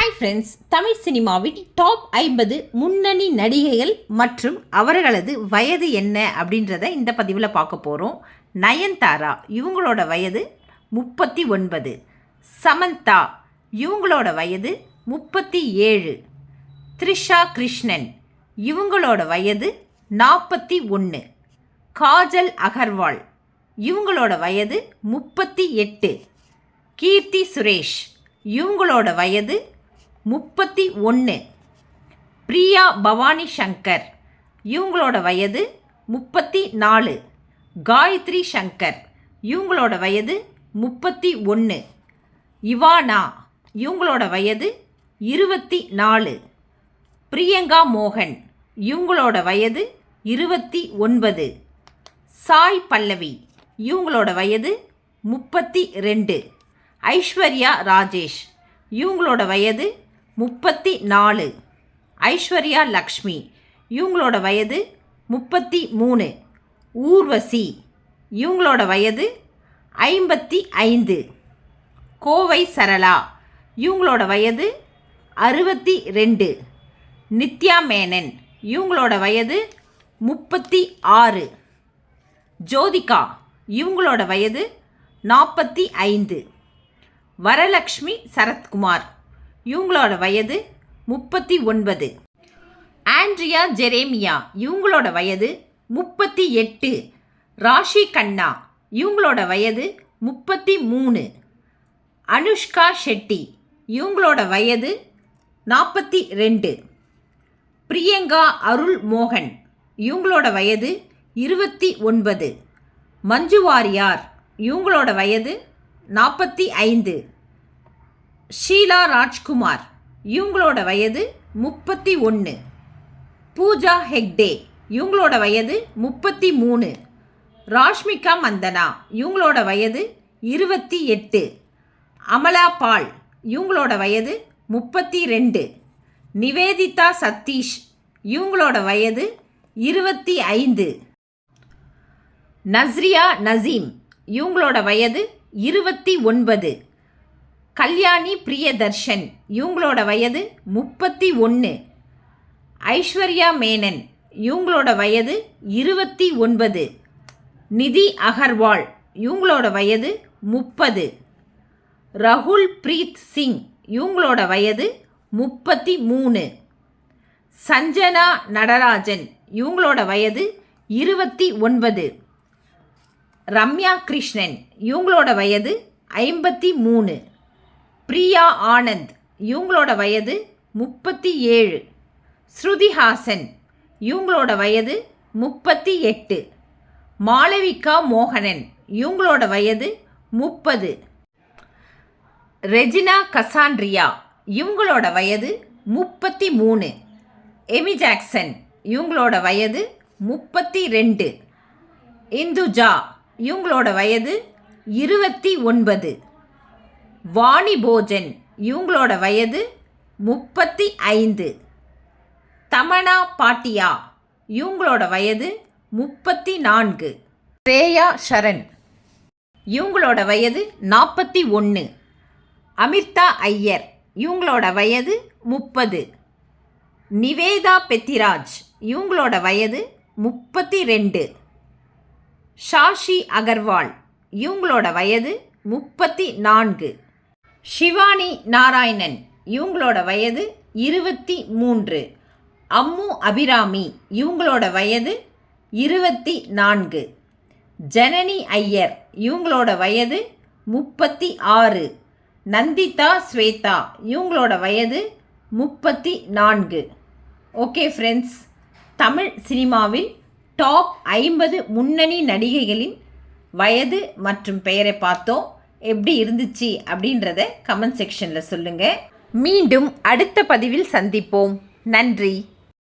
Hi friends Tamil சினிமாவின் top ஐம்பது முன்னணி நடிகைகள் மற்றும் அவர்களது வயது என்ன அப்படின்றத இந்த பதிவில் பார்க்க போகிறோம் நயன்தாரா இவங்களோட வயது முப்பத்தி ஒன்பது. சமந்தா இவங்களோட வயது முப்பத்தி ஏழு. த்ரிஷா கிருஷ்ணன் இவங்களோட வயது நாற்பத்தி ஒன்று. காஜல் அகர்வால் இவங்களோட வயது முப்பத்தி எட்டு. கீர்த்தி சுரேஷ் இவங்களோட வயது முப்பத்தி ஒன்று பிரியா பவானி சங்கர். இவங்களோட வயது முப்பத்தி நாலு. காயத்ரி சங்கர். இவங்களோட வயது முப்பத்தி ஒன்று இவானா. இவங்களோட வயது இருபத்தி நாலு. பிரியங்கா மோகன். இவங்களோட வயது இருபத்தி ஒன்பது. சாய் பல்லவி. இவங்களோட வயது முப்பத்தி ரெண்டு. ஐஸ்வர்யா ராஜேஷ். இவங்களோட வயது முப்பத்தி நாலு. ஐஸ்வர்யா லக்ஷ்மி. இவங்களோட வயது முப்பத்தி மூணு. ஊர்வசி. இவங்களோட வயது ஐம்பத்தி ஐந்து. கோவை சரளா. இவங்களோட வயது அறுபத்தி ரெண்டு. நித்யா மேனன். இவங்களோட வயது முப்பத்தி ஆறு. ஜோதிகா. இவங்களோட வயது நாற்பத்தி ஐந்து. வரலக்ஷ்மி சரத்குமார். இவங்களோட வயது முப்பத்தி ஒன்பது. ஆண்ட்ரியா ஜெரேமியா இவங்களோட வயது முப்பத்தி எட்டு. ராஷி கண்ணா இவங்களோட வயது முப்பத்தி மூணு. அனுஷ்கா ஷெட்டி இவங்களோட வயது நாற்பத்தி ரெண்டு. பிரியங்கா அருள் மோகன் இவங்களோட வயது இருபத்தி ஒன்பது. மஞ்சு வாரியார் இவங்களோட வயது நாற்பத்தி ஐந்து. ஷீலா ராஜ்குமார். இவங்களோட வயது முப்பத்தி ஒன்று பூஜா ஹெக்டே இவங்களோட வயது முப்பத்தி மூணு. ராஷ்மிகா மந்தனா இவங்களோட வயது இருபத்தி எட்டு. அமலா பால் இவங்களோட வயது முப்பத்தி ரெண்டு. நிவேதிதா சதீஷ் இவங்களோட வயது இருபத்தி ஐந்து. நஸ்ரியா நசீம் இவங்களோட வயது இருபத்தி ஒன்பது. கல்யாணி பிரியதர்ஷன். இவங்களோட வயது முப்பத்தி ஒன்று ஐஸ்வர்யா மேனன். இவங்களோட வயது இருபத்தி ஒன்பது. நிதி அகர்வால். இவங்களோட வயது முப்பது. ரகுல் பிரீத் சிங். இவங்களோட வயது முப்பத்தி மூணு. சஞ்சனா நடராஜன். இவங்களோட வயது இருபத்தி ஒன்பது. ரம்யா கிருஷ்ணன். இவங்களோட வயது ஐம்பத்தி மூணு. பிரியா ஆனந்த் இவங்களோட வயது முப்பத்தி ஏழு. ஸ்ருதிஹாசன் இவங்களோட வயது முப்பத்தி எட்டு. மாளவிகா மோகனன் இவங்களோட வயது முப்பது. ரெஜினா கசாண்ட்ரியா இவங்களோட வயது முப்பத்தி மூணு. எமி ஜாக்சன் இவங்களோட வயது முப்பத்தி ரெண்டு. இந்துஜா இவங்களோட வயது இருபத்தி ஒன்பது. வாணி போஜன் இவங்களோட வயது முப்பத்தி ஐந்து தமனா பாட்டியா இவங்களோட வயது முப்பத்தி நான்கு ஸ்ரேயா ஷரண் இவங்களோட வயது நாற்பத்தி ஒன்று அமிர்தா ஐயர் இவங்களோட வயது முப்பது. நிவேதா பெத்திராஜ் இவங்களோட வயது முப்பத்தி ரெண்டு ஷாஷி அகர்வால் இவங்களோட வயது முப்பத்தி நான்கு ஷிவானி நாராயணன். இவங்களோட வயது இருபத்தி மூன்று. அம்மு அபிராமி இவங்களோட வயது இருபத்தி நான்கு. ஜனனி ஐயர் இவங்களோட வயது முப்பத்தி ஆறு. நந்திதா ஸ்வேதா இவங்களோட வயது முப்பத்தி நான்கு. ஓகே ஃப்ரெண்ட்ஸ் தமிழ் சினிமாவில் டாப் ஐம்பது முன்னணி நடிகைகளின் வயது மற்றும் பெயரை பார்த்தோம். எப்படி இருந்துச்சு அப்படின்றத கமெண்ட் செக்ஷனில் சொல்லுங்கள் மீண்டும் அடுத்த பதிவில் சந்திப்போம். நன்றி.